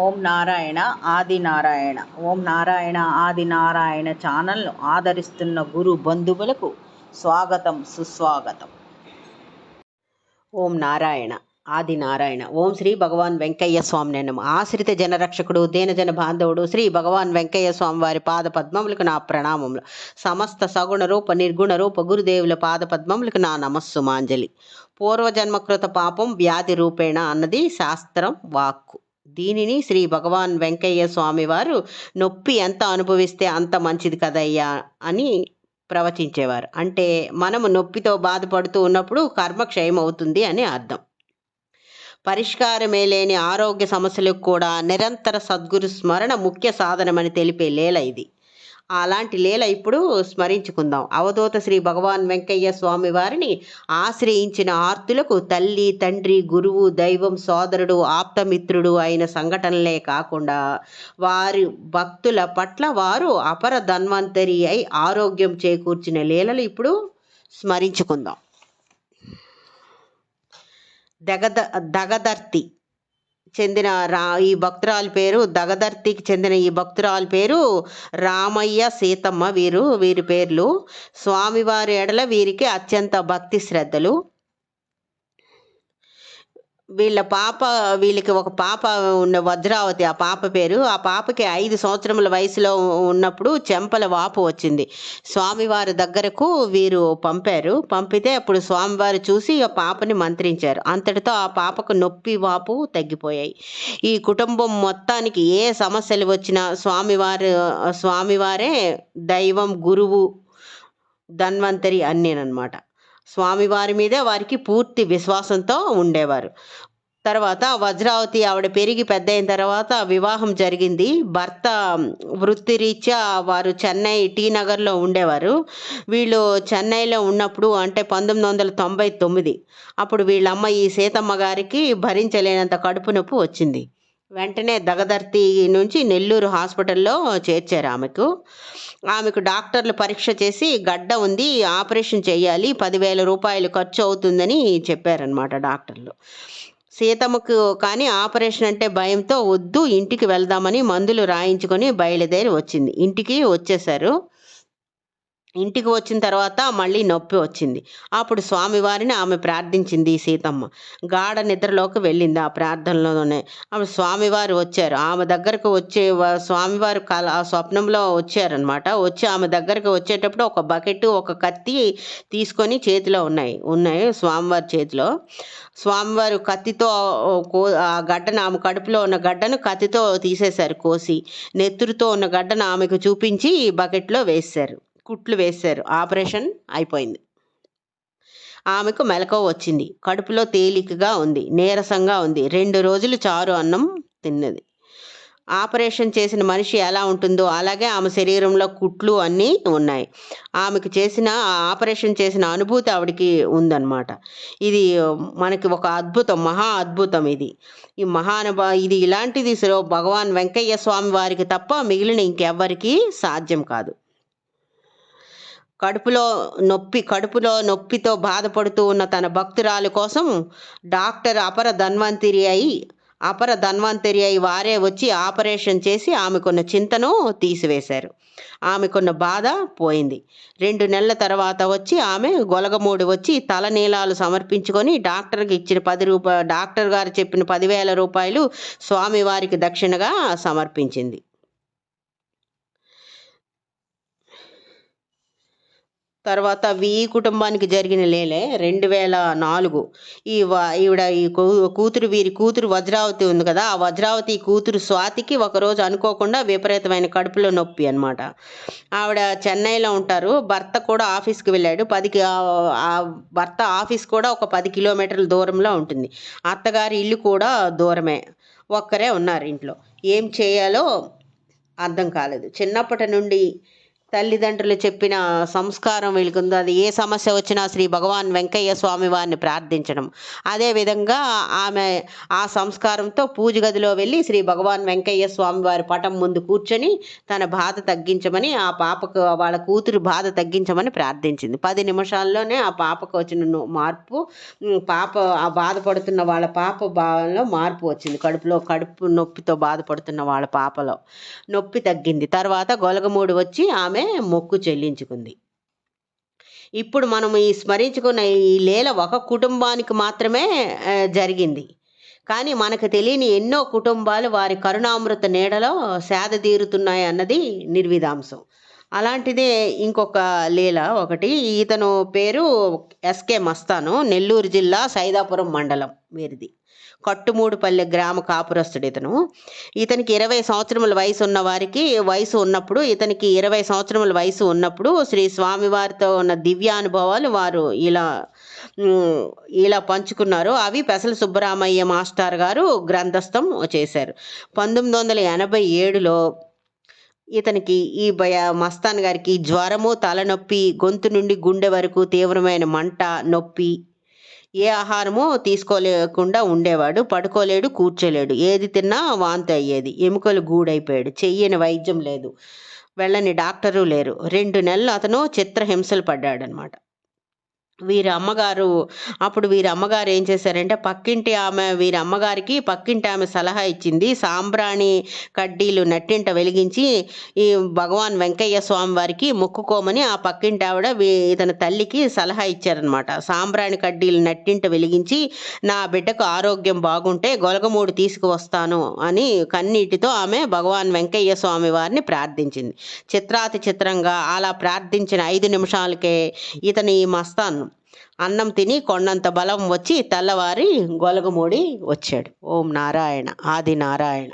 ఓం నారాయణ ఆది నారాయణ. ఓం నారాయణ ఆది నారాయణ ఛానల్ను ఆదరిస్తున్న గురు బంధువులకు స్వాగతం సుస్వాగతం. ఓం నారాయణ ఆది నారాయణ. ఓం శ్రీ భగవాన్ వెంకయ్య స్వామి నేను ఆశ్రిత జనరక్షకుడు దీనజన బాంధవుడు శ్రీ భగవాన్ వెంకయ్య స్వామి వారి పాద పద్మములకు నా ప్రణామములు. సమస్త సగుణ రూప నిర్గుణ రూప గురుదేవుల పాద పద్మములకు నా నమస్సు మాంజలి పూర్వజన్మకృత పాపం వ్యాధి రూపేణ అన్నది శాస్త్రం వాక్కు. దీనిని శ్రీ భగవాన్ వెంకయ్య స్వామివారు నొప్పి ఎంత అనుభవిస్తే అంత మంచిది కదయ్యా అని ప్రవచించేవారు. అంటే మనము నొప్పితో బాధపడుతూ ఉన్నప్పుడు కర్మక్షయం అవుతుంది అని అర్థం. పరిష్కారమే లేని ఆరోగ్య సమస్యలకు కూడా నిరంతర సద్గురు స్మరణ ముఖ్య సాధనమని తెలిపే లేల ఇది. అలాంటి లీల ఇప్పుడు స్మరించుకుందాం. అవధూత శ్రీ భగవాన్ వెంకయ్య స్వామి వారిని ఆశ్రయించిన ఆర్తులకు తల్లి తండ్రి గురువు దైవం సోదరుడు ఆప్తమిత్రుడు అయిన సంఘటనలే కాకుండా వారి భక్తుల పట్ల వారు అపర ధన్వంతరి అయి ఆరోగ్యం చేకూర్చిన లీలలు ఇప్పుడు స్మరించుకుందాం. దగద దగదర్తి చెందిన రా ఈ భక్తురాలి పేరు దగదర్తికి చెందిన ఈ భక్తురాలి పేరు రామయ్య సీతమ్మ వీరు వీరి పేర్లు. స్వామివారి ఎడల వీరికి అత్యంత భక్తి శ్రద్ధలు. వీళ్ళ పాప వీళ్ళకి ఒక పాప ఉన్న వజ్రావతి ఆ పాప పేరు. ఆ పాపకి ఐదు సంవత్సరముల వయసులో ఉన్నప్పుడు చెంపల వాపు వచ్చింది. స్వామివారి దగ్గరకు వీరు పంపారు. పంపితే అప్పుడు స్వామివారు చూసి ఆ పాపని మంత్రించారు. అంతటితో ఆ పాపకు నొప్పి వాపు తగ్గిపోయాయి. ఈ కుటుంబం మొత్తానికి ఏ సమస్యలు వచ్చినా స్వామివారు స్వామివారే దైవం గురువు ధన్వంతరి అన్నేనమాట స్వామివారి మీదే వారికి పూర్తి విశ్వాసంతో ఉండేవారు. తర్వాత వజ్రావతి ఆవిడ పెరిగి పెద్ద అయిన తర్వాత వివాహం జరిగింది. భర్త వృత్తిరీత్యా వారు చెన్నై టీ నగర్లో ఉండేవారు. వీళ్ళు చెన్నైలో ఉన్నప్పుడు అంటే పంతొమ్మిది వందల తొంభై తొమ్మిది అప్పుడు వీళ్ళమ్మ ఈ సీతమ్మ గారికి భరించలేనంత కడుపు నొప్పి వచ్చింది. వెంటనే దగదర్తి నుంచి నెల్లూరు హాస్పిటల్లో చేర్చారు ఆమెకు. ఆమెకు డాక్టర్లు పరీక్ష చేసి గడ్డ ఉంది ఆపరేషన్ చేయాలి పదివేల రూపాయలు ఖర్చు అవుతుందని చెప్పారనమాట డాక్టర్లు. సీతమ్మకు కానీ ఆపరేషన్ అంటే భయంతో వద్దు ఇంటికి వెళ్దామని మందులు రాయించుకొని బయలుదేరి వచ్చింది. ఇంటికి వచ్చేసారు ఇంటికి వచ్చిన తర్వాత మళ్ళీ నొప్పి వచ్చింది. అప్పుడు స్వామివారిని ఆమె ప్రార్థించింది సీతమ్మ. గాఢ నిద్రలోకి వెళ్ళింది ఆ ప్రార్థనలోనే. ఆమె స్వామివారు వచ్చారు. ఆమె దగ్గరకు వచ్చే స్వామివారు కల ఆ స్వప్నంలో వచ్చారనమాట వచ్చి ఆమె దగ్గరకు వచ్చేటప్పుడు ఒక బకెట్ ఒక కత్తి తీసుకొని చేతిలో ఉన్నాయి. ఉన్నాయి స్వామివారి చేతిలో. స్వామివారు కత్తితో కో ఆ గడ్డను ఆమె కడుపులో ఉన్న గడ్డను కత్తితో తీసేశారు కోసి. నెత్తురుతో ఉన్న గడ్డను ఆమెకు చూపించి బకెట్లో వేశారు. కుట్లు వేశారు. ఆపరేషన్ అయిపోయింది. ఆమెకు మెలకువ వచ్చింది. కడుపులో తేలికగా ఉంది. నీరసంగా ఉంది. రెండు రోజులు చారు అన్నం తిన్నది. ఆపరేషన్ చేసిన మనిషి ఎలా ఉంటుందో అలాగే ఆమె శరీరంలో కుట్లు అన్నీ ఉన్నాయి. ఆమెకు చేసిన ఆపరేషన్ చేసిన అనుభూతి ఆవిడకి ఉందన్నమాట. ఇది మనకి ఒక అద్భుతం మహా అద్భుతం ఇది. ఈ మహానుభా ఇది ఇలాంటిది శ్రీ భగవాన్ వెంకయ్య స్వామి వారికి తప్ప మిగిలిన ఇంకెవ్వరికీ సాధ్యం కాదు. కడుపులో నొప్పి కడుపులో నొప్పితో బాధపడుతూ ఉన్న తన భక్తురాలి కోసం డాక్టర్ అపర ధన్వంతరి అయి అపర ధన్వంతరి అయి వారే వచ్చి ఆపరేషన్ చేసి ఆమెకున్న చింతను తీసివేశారు. ఆమెకున్న బాధ పోయింది. రెండు నెలల తర్వాత వచ్చి ఆమె గొలగమూడి వచ్చి తలనీలాలు సమర్పించుకొని డాక్టర్కి ఇచ్చిన పది రూపా డాక్టర్ గారు చెప్పిన పదివేల రూపాయలు స్వామివారికి దక్షిణగా సమర్పించింది. తర్వాత వి కుటుంబానికి జరిగిన లేలే రెండు వేల నాలుగు. ఈ వ- ఈవిడ ఈ కూతురు వీరి కూతురు వజ్రావతి ఉంది కదా ఆ వజ్రావతి కూతురు స్వాతికి ఒకరోజు అనుకోకుండా విపరీతమైన కడుపులో నొప్పి అనమాట ఆవిడ చెన్నైలో ఉంటారు. భర్త కూడా ఆఫీస్కి వెళ్ళాడు. పదికి ఆ భర్త ఆఫీస్ కూడా ఒక పది కిలోమీటర్ల దూరంలో ఉంటుంది. అత్తగారి ఇల్లు కూడా దూరమే. ఒక్కరే ఉన్నారు ఇంట్లో. ఏం చేయాలో అర్థం కాలేదు. చిన్నప్పటి నుండి తల్లిదండ్రులు చెప్పిన సంస్కారం వీళ్ళకి ఉందో అది ఏ సమస్య వచ్చినా శ్రీ భగవాన్ వెంకయ్య స్వామి వారిని ప్రార్థించడం. అదేవిధంగా ఆమె ఆ సంస్కారంతో పూజ గదిలో వెళ్ళి శ్రీ భగవాన్ వెంకయ్య స్వామి వారి పటం ముందు కూర్చొని తన బాధ తగ్గించమని ఆ పాపకు వాళ్ళ కూతురు బాధ తగ్గించమని ప్రార్థించింది. పది నిమిషాల్లోనే ఆ పాపకు వచ్చిన మార్పు పాప ఆ బాధపడుతున్న వాళ్ళ పాప భావంలో మార్పు వచ్చింది. కడుపులో కడుపు నొప్పితో బాధపడుతున్న వాళ్ళ పాపలో నొప్పి తగ్గింది. తర్వాత గొలగమూడి వచ్చి ఆమె మొక్కు చెల్లించుకుంది. ఇప్పుడు మనం ఈ స్మరించుకున్న ఈ లీల ఒక కుటుంబానికి మాత్రమే జరిగింది. కానీ మనకు తెలియని ఎన్నో కుటుంబాలు వారి కరుణామృత నీడలో సేద తీరుతున్నాయి అన్నది నిర్విధాంశం. అలాంటిదే ఇంకొక లీల ఒకటి ఇతను పేరు ఎస్కే మస్తాను నెల్లూరు జిల్లా సైదాపురం మండలం వీరిది. కట్టుమూడుపల్లె గ్రామ కాపురస్తుడు ఇతను ఇతనికి ఇరవై సంవత్సరముల వయసు ఉన్న వారికి వయసు ఉన్నప్పుడు ఇతనికి ఇరవై సంవత్సరముల వయసు ఉన్నప్పుడు శ్రీ స్వామివారితో ఉన్న దివ్యానుభవాలు వారు ఇలా ఇలా పంచుకున్నారు. అవి పెసల సుబ్బరామయ్య మాస్టర్ గారు గ్రంథస్థం చేశారు. పంతొమ్మిది వందల ఎనభై ఏడులో ఇతనికి ఈ భయ మస్తాన్ గారికి జ్వరము తలనొప్పి గొంతు నుండి గుండె వరకు తీవ్రమైన మంట నొప్పి ఏ ఆహారము తీసుకోలేకుండా ఉండేవాడు. పడుకోలేడు కూర్చోలేడు. ఏది తిన్నా వాంతి అయ్యేది. ఎముకలు గూడైపోయాడు. చెయ్యని వైద్యం లేదు. వెళ్ళని డాక్టరు లేరు. రెండు నెలలు అతను చిత్రహింసలు పడ్డాడనమాట. వీరి అమ్మగారు అప్పుడు వీరి అమ్మగారు ఏం చేశారంటే పక్కింటి ఆమె వీరి అమ్మగారికి పక్కింటి ఆమె సలహా ఇచ్చింది. సాంబ్రాణి కడ్డీలు నట్టింట వెలిగించి ఈ భగవాన్ వెంకయ్య స్వామి వారికి మొక్కుకోమని ఆ పక్కింటి ఆవిడ ఇతని తల్లికి సలహా ఇచ్చారనమాట సాంబ్రాణి కడ్డీలు నట్టింట వెలిగించి నా బిడ్డకు ఆరోగ్యం బాగుంటే గొలగమూడు తీసుకువస్తాను అని కన్నీటితో ఆమె భగవాన్ వెంకయ్య స్వామి వారిని ప్రార్థించింది. చిత్రాతి చిత్రంగా అలా ప్రార్థించిన ఐదు నిమిషాలకే ఇతని ఈ మస్తాన్ అన్నం తిని కొండంత బలం వచ్చి తెల్లవారి గొలగమూడి వచ్చాడు. ఓం నారాయణ ఆది నారాయణ.